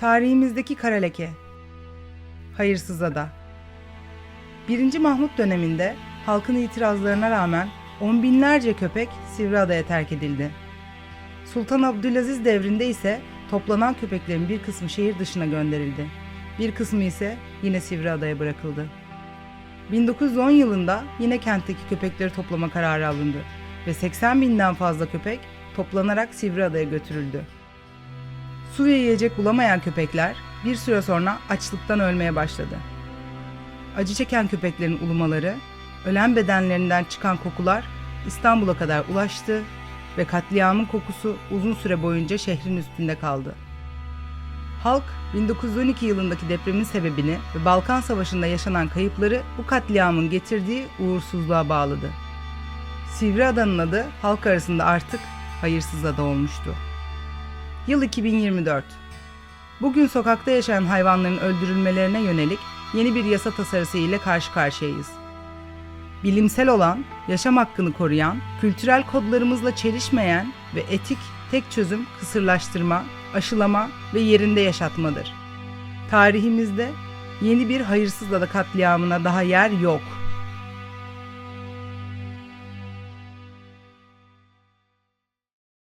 Tarihimizdeki kara leke. Hayırsız Ada. 1. Mahmut döneminde halkın itirazlarına rağmen on binlerce köpek Sivriada'ya terk edildi. Sultan Abdülaziz devrinde ise toplanan köpeklerin bir kısmı şehir dışına gönderildi. Bir kısmı ise yine Sivriada'ya bırakıldı. 1910 yılında yine kentteki köpekleri toplama kararı alındı ve 80 binden fazla köpek toplanarak Sivriada'ya götürüldü. Su ve yiyecek bulamayan köpekler bir süre sonra açlıktan ölmeye başladı. Acı çeken köpeklerin ulumaları, ölen bedenlerinden çıkan kokular İstanbul'a kadar ulaştı ve katliamın kokusu uzun süre boyunca şehrin üstünde kaldı. Halk 1912 yılındaki depremin sebebini ve Balkan Savaşı'nda yaşanan kayıpları bu katliamın getirdiği uğursuzluğa bağladı. Sivriada'nın adı halk arasında artık hayırsız ada olmuştu. Yıl 2024. Bugün sokakta yaşayan hayvanların öldürülmelerine yönelik yeni bir yasa tasarısı ile karşı karşıyayız. Bilimsel olan, yaşam hakkını koruyan, kültürel kodlarımızla çelişmeyen ve etik tek çözüm kısırlaştırma, aşılama ve yerinde yaşatmadır. Tarihimizde yeni bir hayırsız ada katliamına daha yer yok.